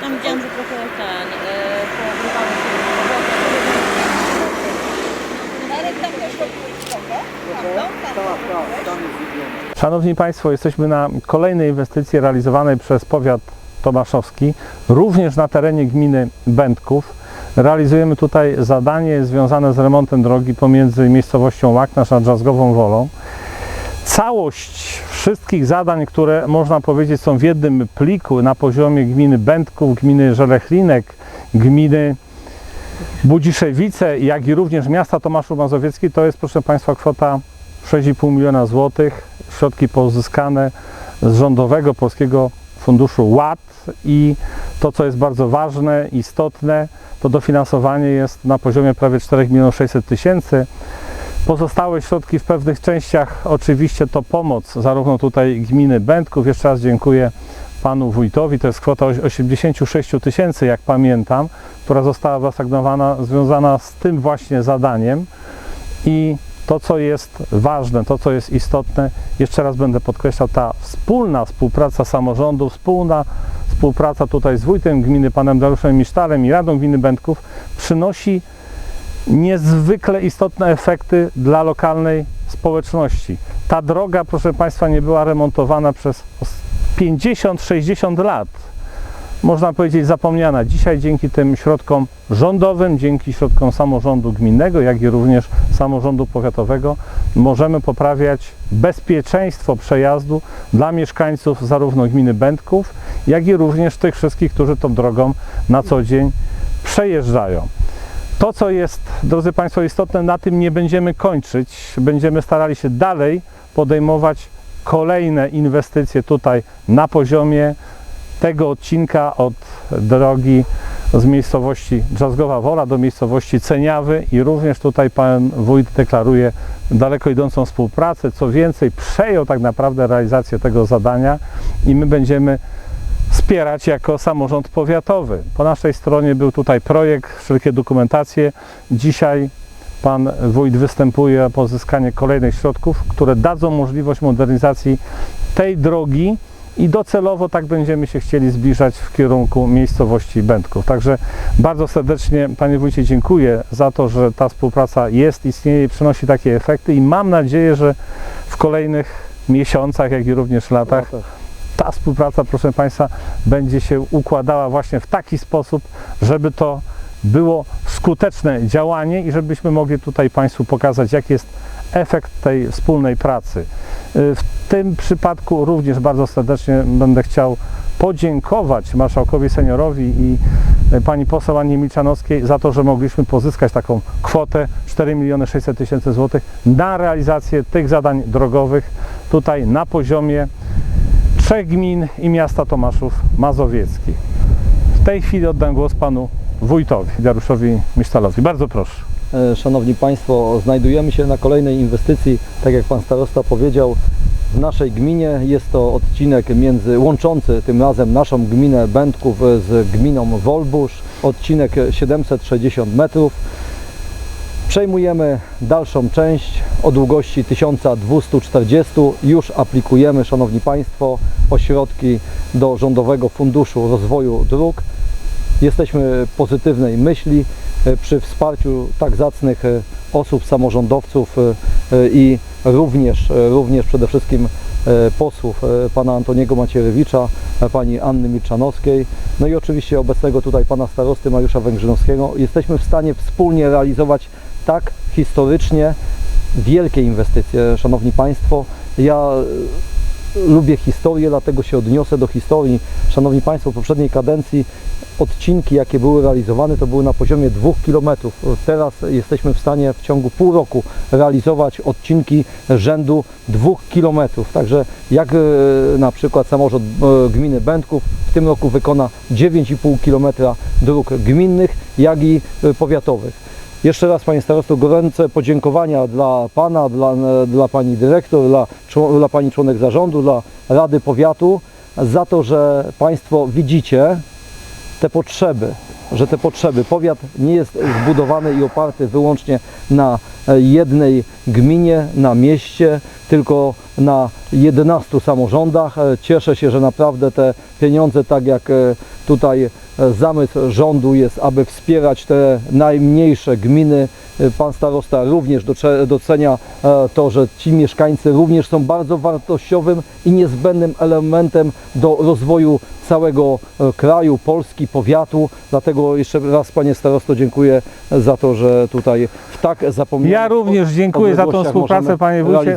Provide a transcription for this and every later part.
Tam widziałam, że trochę ten, e, tam też Tak. Szanowni Państwo, jesteśmy na kolejnej inwestycji realizowanej przez powiat tomaszowski, również na terenie gminy Będków. Realizujemy tutaj zadanie związane z remontem drogi pomiędzy miejscowością Łaknasz a Drzazgową Wolą. Całość wszystkich zadań, które można powiedzieć są w jednym pliku na poziomie gminy Będków, gminy Żelechlinek, gminy Budziszewice, jak i również miasta Tomaszów Mazowiecki, to jest proszę Państwa kwota 6,5 miliona złotych, środki pozyskane z rządowego Polskiego Funduszu ład. I to, co jest bardzo ważne, istotne, to dofinansowanie jest na poziomie prawie 4 milionów 600 tysięcy. Pozostałe środki w pewnych częściach, oczywiście to pomoc zarówno tutaj gminy Będków, jeszcze raz dziękuję panu wójtowi, to jest kwota oś- 86 tysięcy, jak pamiętam, która została wyasygnowana, związana z tym właśnie zadaniem. I to, co jest ważne, to, co jest istotne, jeszcze raz będę podkreślał, ta wspólna współpraca samorządu, wspólna współpraca tutaj z wójtem gminy, panem Dariuszem Misztalem i Radą Gminy Będków przynosi niezwykle istotne efekty dla lokalnej społeczności. Ta droga, proszę Państwa, nie była remontowana przez 50-60 lat. Można powiedzieć zapomniana. Dzisiaj dzięki tym środkom rządowym, dzięki środkom samorządu gminnego, jak i również samorządu powiatowego możemy poprawiać bezpieczeństwo przejazdu dla mieszkańców zarówno gminy Będków, jak i również tych wszystkich, którzy tą drogą na co dzień przejeżdżają. To, co jest, drodzy Państwo, istotne, na tym nie będziemy kończyć. Będziemy starali się dalej podejmować kolejne inwestycje tutaj na poziomie tego odcinka od drogi z miejscowości Drzazgowa Wola do miejscowości Ceniawy i również tutaj pan wójt deklaruje daleko idącą współpracę. Co więcej, przejął tak naprawdę realizację tego zadania i my będziemy wspierać jako samorząd powiatowy. Po naszej stronie był tutaj projekt, wszelkie dokumentacje. Dzisiaj pan wójt występuje o pozyskanie kolejnych środków, które dadzą możliwość modernizacji tej drogi i docelowo tak będziemy się chcieli zbliżać w kierunku miejscowości Będków. Także bardzo serdecznie Panie Wójcie dziękuję za to, że ta współpraca jest, istnieje i przynosi takie efekty i mam nadzieję, że w kolejnych miesiącach, jak i również latach ta współpraca, proszę Państwa, będzie się układała właśnie w taki sposób, żeby to było skuteczne działanie i żebyśmy mogli tutaj Państwu pokazać, jaki jest efekt tej wspólnej pracy. Y, W tym przypadku również bardzo serdecznie będę chciał podziękować marszałkowi seniorowi i y, pani poseł Annie Milczanowskiej za to, że mogliśmy pozyskać taką kwotę 4 miliony 600 tysięcy złotych na realizację tych zadań drogowych tutaj na poziomie trzech gmin i miasta Tomaszów Mazowiecki. W tej chwili oddam głos panu wójtowi, Dariuszowi Misztalowi. Bardzo proszę. E, Szanowni Państwo, znajdujemy się na kolejnej inwestycji, tak jak Pan Starosta powiedział, w naszej gminie. Jest to odcinek między, łączący tym razem naszą gminę Będków z gminą Wolbusz, odcinek 760 metrów. Przejmujemy dalszą część o długości 1240. Już aplikujemy, Szanowni Państwo, o środki do Rządowego Funduszu Rozwoju Dróg. Jesteśmy pozytywnej myśli e, przy wsparciu tak zacnych e, osób, samorządowców e, i również, również przede wszystkim posłów pana Antoniego Macierewicza, pani Anny Milczanowskiej, no i oczywiście obecnego tutaj pana starosty Mariusza Węgrzynowskiego. Jesteśmy w stanie wspólnie realizować tak historycznie wielkie inwestycje, Szanowni Państwo. Ja e, lubię historię, dlatego się odniosę do historii. Szanowni Państwo, w poprzedniej kadencji odcinki, jakie były realizowane, to były na poziomie 2 km. Teraz jesteśmy w stanie w ciągu pół roku realizować odcinki rzędu 2 km. Także jak e, na przykład samorząd e, gminy Będków w tym roku wykona 9,5 km dróg gminnych, jak i powiatowych. Jeszcze raz Panie Starosto, gorące podziękowania dla Pana, dla, dla Pani Dyrektor, dla, dla Pani członek zarządu, dla Rady Powiatu za to, że Państwo widzicie te potrzeby że te potrzeby, powiat nie jest zbudowany i oparty wyłącznie na e, jednej gminie, na mieście, tylko na 11 samorządach. E, Cieszę się, że naprawdę te pieniądze, tak jak e, tutaj zamysł rządu jest, aby wspierać te najmniejsze gminy. E, Pan starosta również docenia e, to, że ci mieszkańcy również są bardzo wartościowym i niezbędnym elementem do rozwoju całego e, kraju, Polski, powiatu. Dlatego jeszcze raz Panie Starosto dziękuję za to, że tutaj w tak zapomnianych Ja również dziękuję za tą współpracę, panie wójcie.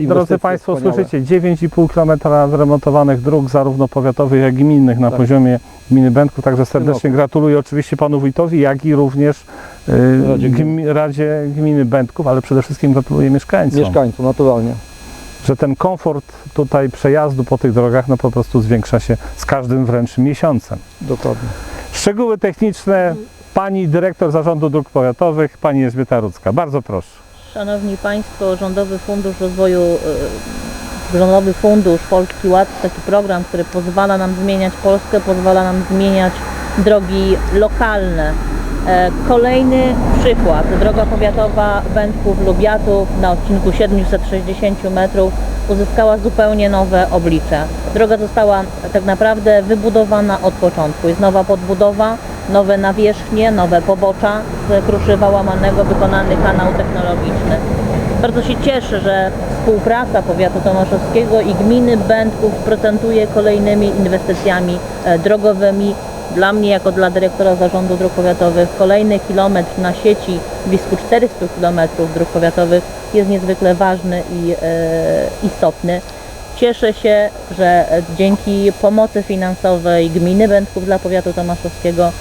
Drodzy Państwo, wspaniałe. słyszycie, 9,5 km zremontowanych dróg, zarówno powiatowych, jak i gminnych na Tak. poziomie gminy Będków. Także serdecznie gratuluję oczywiście panu wójtowi, jak i również y, Radzie Gminy. gmi, Radzie Gminy Będków, ale przede wszystkim gratuluję mieszkańcom, Mieszkańców, naturalnie. że ten komfort tutaj przejazdu po tych drogach no po prostu zwiększa się z każdym wręcz miesiącem. Dokładnie. Szczegóły techniczne pani dyrektor Zarządu Dróg Powiatowych, pani Elżbieta Rudzka. Bardzo proszę. Szanowni Państwo, Rządowy Fundusz Rozwoju, y, Rządowy Fundusz Polski Ład to taki program, który pozwala nam zmieniać Polskę, pozwala nam zmieniać drogi lokalne. E, Kolejny przykład, droga powiatowa Wędków-Lubiatów na odcinku 760 metrów uzyskała zupełnie nowe oblicze. Droga została tak naprawdę wybudowana od początku. Jest nowa podbudowa, nowe nawierzchnie, nowe pobocza z kruszywa łamanego, wykonany kanał technologiczny. Bardzo się cieszę, że współpraca powiatu tomaszowskiego i gminy Będków procentuje kolejnymi inwestycjami e, drogowymi. Dla mnie, jako dla dyrektora Zarządu Dróg Powiatowych, kolejny kilometr na sieci blisko 400 km dróg powiatowych jest niezwykle ważny i e, istotny. Cieszę się, że dzięki pomocy finansowej gminy Będków dla powiatu tomaszowskiego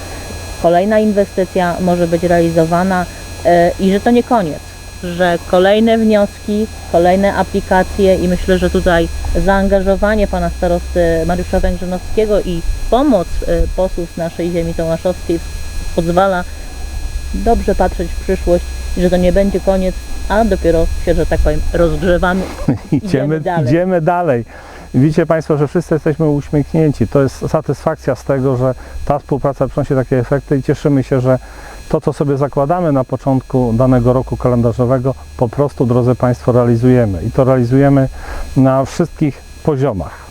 kolejna inwestycja może być realizowana e, i że to nie koniec, że kolejne wnioski, kolejne aplikacje i myślę, że tutaj zaangażowanie pana starosty Mariusza Węgrzynowskiego i pomoc e, posłów z naszej ziemi tomaszowskiej pozwala dobrze patrzeć w przyszłość i że to nie będzie koniec, a dopiero się, że tak powiem, rozgrzewamy. Idziemy, dalej. idziemy dalej. Widzicie Państwo, że wszyscy jesteśmy uśmiechnięci. To jest satysfakcja z tego, że ta współpraca przynosi takie efekty i cieszymy się, że to, co sobie zakładamy na początku danego roku kalendarzowego, po prostu, drodzy Państwo, realizujemy. I to realizujemy na wszystkich poziomach.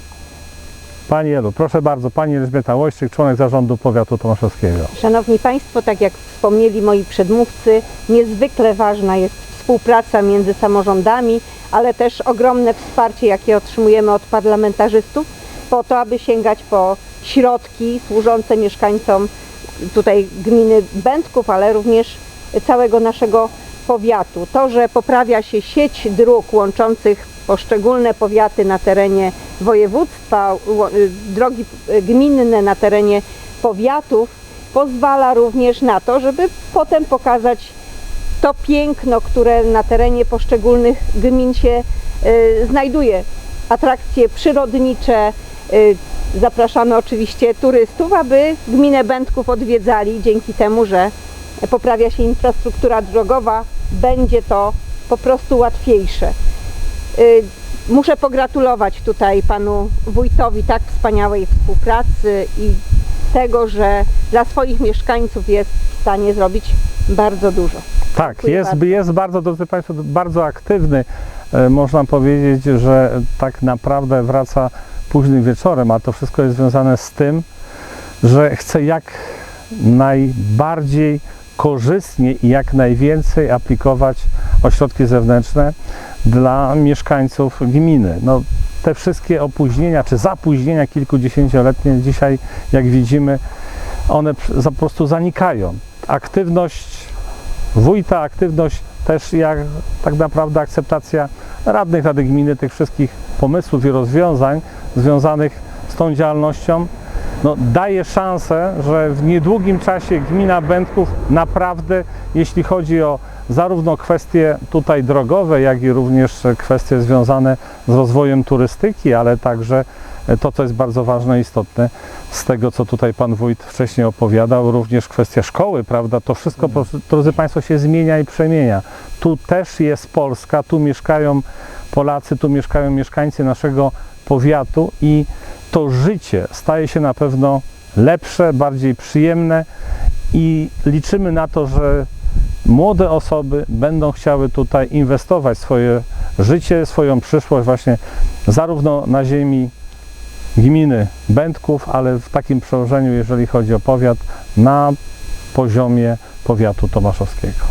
Pani Elu, proszę bardzo, Pani Elżbieta Łośczyk, członek zarządu powiatu tomaszowskiego. Szanowni Państwo, tak jak wspomnieli moi przedmówcy, niezwykle ważna jest współpraca między samorządami, ale też ogromne wsparcie, jakie otrzymujemy od parlamentarzystów, po to, aby sięgać po środki służące mieszkańcom tutaj gminy Będków, ale również całego naszego powiatu. To, że poprawia się sieć dróg łączących poszczególne powiaty na terenie województwa, y, drogi gminne na terenie powiatów, pozwala również na to, żeby potem pokazać to piękno, które na terenie poszczególnych gmin się y, znajduje. Atrakcje przyrodnicze. Y, zapraszamy oczywiście turystów, aby gminę Będków odwiedzali dzięki temu, że poprawia się infrastruktura drogowa, będzie to po prostu łatwiejsze. Y, Muszę pogratulować tutaj panu wójtowi tak wspaniałej współpracy i tego, że dla swoich mieszkańców jest w stanie zrobić bardzo dużo. Tak, Dziękuję jest, bardzo. jest bardzo, drodzy Państwo, bardzo aktywny. E, Można powiedzieć, że tak naprawdę wraca późnym wieczorem, a to wszystko jest związane z tym, że chce jak najbardziej korzystnie i jak najwięcej aplikować ośrodki zewnętrzne dla mieszkańców gminy. No, te wszystkie opóźnienia czy zapóźnienia kilkudziesięcioletnie dzisiaj, jak widzimy, one po prostu zanikają. Aktywność wójta, aktywność też jak tak naprawdę akceptacja radnych Rady Gminy tych wszystkich pomysłów i rozwiązań związanych z tą działalnością no, daje szansę, że w niedługim czasie gmina Będków naprawdę, jeśli chodzi o zarówno kwestie tutaj drogowe, jak i również kwestie związane z rozwojem turystyki, ale także to, co jest bardzo ważne i istotne, z tego, co tutaj Pan Wójt wcześniej opowiadał, również kwestia szkoły, prawda, to wszystko, prostu, drodzy Państwo, się zmienia i przemienia. Tu też jest Polska, tu mieszkają Polacy, tu mieszkają mieszkańcy naszego powiatu i to życie staje się na pewno lepsze, bardziej przyjemne i liczymy na to, że młode osoby będą chciały tutaj inwestować swoje życie, swoją przyszłość właśnie zarówno na ziemi gminy Będków, ale w takim przełożeniu, jeżeli chodzi o powiat, na poziomie powiatu tomaszowskiego.